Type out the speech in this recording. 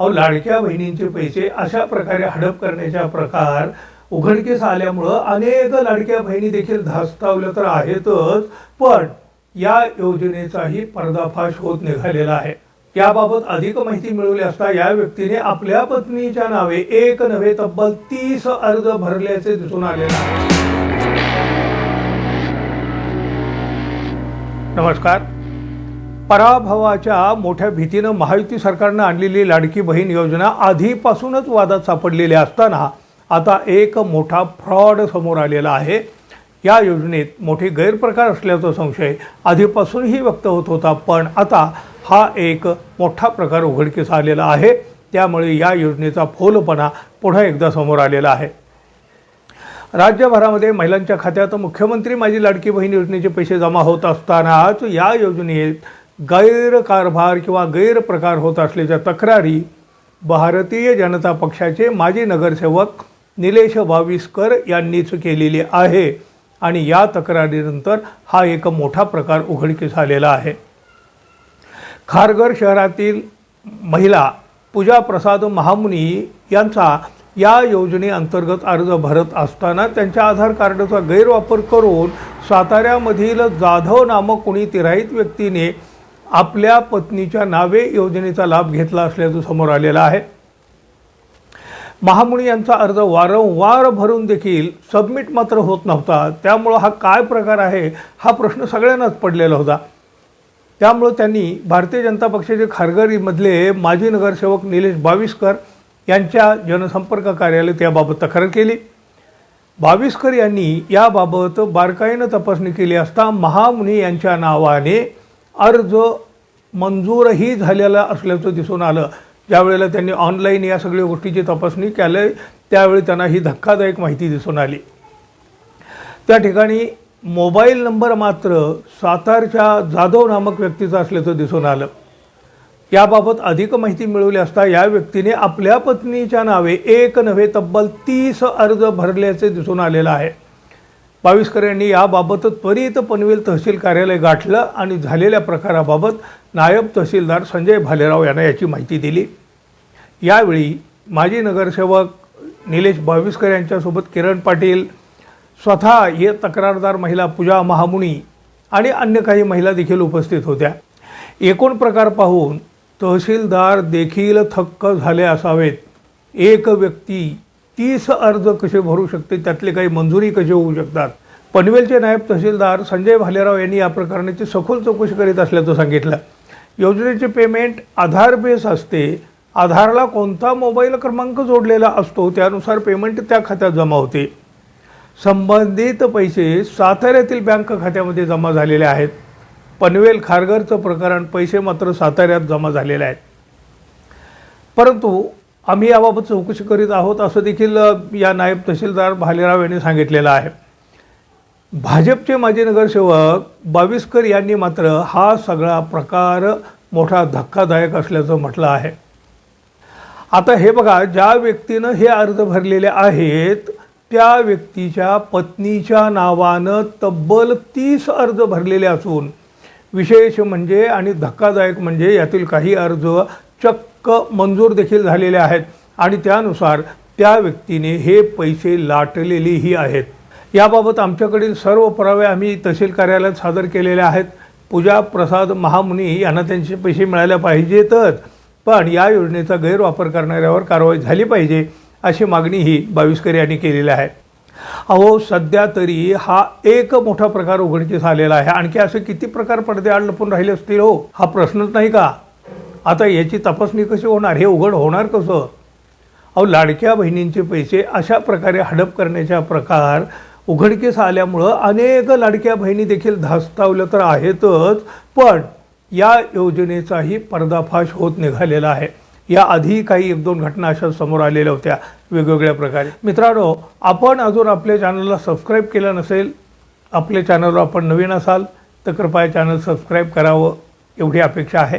अहो लाडक्या बहिणींचे पैसे अशा प्रकारे हडप करण्याचा प्रकार उघडकीस आल्यामुळं अनेक लाडक्या बहिणी देखील धास्तावल्या तर आहेतच पण या योजनेचाही पर्दाफाश होत निघालेला आहे. याबाबत अधिक माहिती मिळवली असता या व्यक्तीने आपल्या पत्नीच्या नावे एक नव्हे तब्बल तीस अर्ज भरल्याचे दिसून आलेले आहे नमस्कार. पराभवाच्या मोठ्या भीतीनं महायुती सरकारनं आणलेली लाडकी बहीण योजना आधीपासूनच वादात सापडलेली असताना आता एक मोठा फ्रॉड समोर आलेला आहे. या योजनेत मोठे गैरप्रकार असल्याचा संशय आधीपासूनही व्यक्त होत होता पण आता हा एक मोठा प्रकार उघडकीस आलेला आहे. त्यामुळे या योजनेचा फोलपणा पुन्हा एकदा समोर आलेला आहे. राज्यभरामध्ये महिलांच्या खात्यात मुख्यमंत्री माझी लाडकी बहीण योजनेचे पैसे जमा होत असतानाच या योजनेत गैरकारभार किंवा गैरप्रकार होत असल्याच्या तक्रारी भारतीय जनता पक्षाचे माजी नगरसेवक निलेश भाविस्कर यांनीच केलेली आहे. आणि या तक्रारीनंतर हा एक मोठा प्रकार उघडकीस आलेला आहे. खारघर शहरातील महिला पूजा प्रसाद महामुनी यांचा या योजनेअंतर्गत अर्ज भरत असताना त्यांच्या आधार कार्डचा गैरवापर करून साताऱ्यामधील जाधव नामक कुणी तिराईत व्यक्तीने आपल्या पत्नीच्या नावे योजनेचा लाभ घेतला असल्याचं समोर आलेलं आहे. महामुनी यांचा अर्ज वारंवार भरून देखील सबमिट मात्र होत नव्हता. त्यामुळं हा काय प्रकार आहे हा प्रश्न सगळ्यांनाच पडलेला होता. त्यामुळं त्यांनी भारतीय जनता पक्षाचे खारघरीमधले माजी नगरसेवक निलेश बाविस्कर यांच्या जनसंपर्क कार्यालय त्याबाबत तक्रार केली. बाविस्कर यांनी याबाबत बारकाईनं तपासणी केली असता महामुनी यांच्या नावाने अर्ज मंजूरही झालेला असल्याचं दिसून आलं. ज्यावेळेला त्यांनी ऑनलाईन या सगळ्या गोष्टीची तपासणी केली त्यावेळी त्यांना ही धक्कादायक माहिती दिसून आली. त्या ठिकाणी मोबाईल नंबर मात्र सातारच्या जाधव नामक व्यक्तीचा असल्याचं दिसून आलं. याबाबत अधिक माहिती मिळवली असता या व्यक्तीने आपल्या पत्नीच्या नावे एक नव्हे तब्बल तीस अर्ज भरल्याचे दिसून आलेलं आहे. बाविस्कर यांनी याबाबत त्वरित पनवेल तहसील कार्यालय गाठलं आणि झालेल्या प्रकाराबाबत नायब तहसीलदार संजय भालेराव यांना याची माहिती दिली. यावेळी माजी नगरसेवक निलेश बाविस्कर यांच्यासोबत किरण पाटील स्वतः हे तक्रारदार महिला पूजा महामुनी आणि अन्य काही महिला देखील उपस्थित होत्या. एकूण प्रकार पाहून तहसीलदार देखील थक्क झाले असावेत. एक व्यक्ती तीस अर्ज कसे भरू शकते? त्यातले काही मंजुरी कसे होऊ शकतात? पनवेलचे नायब तहसीलदार संजय भालेराव यांनी या प्रकरणाची सखोल चौकशी करीत असल्याचं सांगितलं. योजनेचे पेमेंट आधार बेस असते. आधारला कोणता मोबाईल क्रमांक जोडलेला असतो त्यानुसार पेमेंट त्या खात्यात जमा होते. संबंधित पैसे साताऱ्यातील बँक खात्यामध्ये जमा झालेले आहेत. पनवेल खारघरचं प्रकरण पैसे मात्र साताऱ्यात जमा झालेले आहेत. परंतु आम्ही याबाबत चौकशी करीत आहोत असं देखील या नायब तहसीलदार भालेराव यांनी सांगितलेलं आहे. भाजपचे माजी नगरसेवक बाविस्कर यांनी मात्र हा सगळा प्रकार मोठा धक्कादायक असल्याचं म्हटलं आहे. आता हे बघा ज्या व्यक्तीनं हे अर्ज भरलेले आहेत त्या व्यक्तीच्या पत्नीच्या नावानं तब्बल तीस अर्ज भरलेले असून विशेष म्हणजे आणि धक्कादायक म्हणजे यातील काही अर्ज चक्क क मंजूर देखील झालेले आहेत आणि त्यानुसार त्या व्यक्तीने हे पैसे लाटलेलेही आहेत. याबाबत आमच्याकडील सर्व पुरावे आम्ही तहसील कार्यालयात सादर केलेले आहेत. पूजा प्रसाद महामुनी यांना त्यांचे पैसे मिळाले पाहिजेतच पण या योजनेचा गैरवापर करणाऱ्यावर कारवाई झाली पाहिजे अशी मागणीही बाविस्कर यांनी केलेली आहे. अहो सध्या तरी हा एक मोठा प्रकार उघडकीस आलेला आहे. आणखी असे किती प्रकार पडदे आड लपून राहिले असतील हो? हा प्रश्नच नाही का? आता याची तपासणी कशी होणार? हे उघड होणार कसं? अहो लाडक्या बहिणींचे पैसे अशा प्रकारे हडप करण्याचा प्रकार उघडकीस आल्यामुळं अनेक लाडक्या बहिणी देखील धास्तावल्या तर आहेतच पण या योजनेचाही पर्दाफाश होत निघालेला आहे. या आधी काही एक दोन घटना अशा समोर आलेल्या होत्या वेगवेगळ्या प्रकारे. मित्रांनो आपण अजून आपल्या चॅनलला सबस्क्राईब केलं नसेल आपल्या चॅनलवर आपण नवीन असाल तर कृपया चॅनल सबस्क्राईब करावं एवढी अपेक्षा आहे.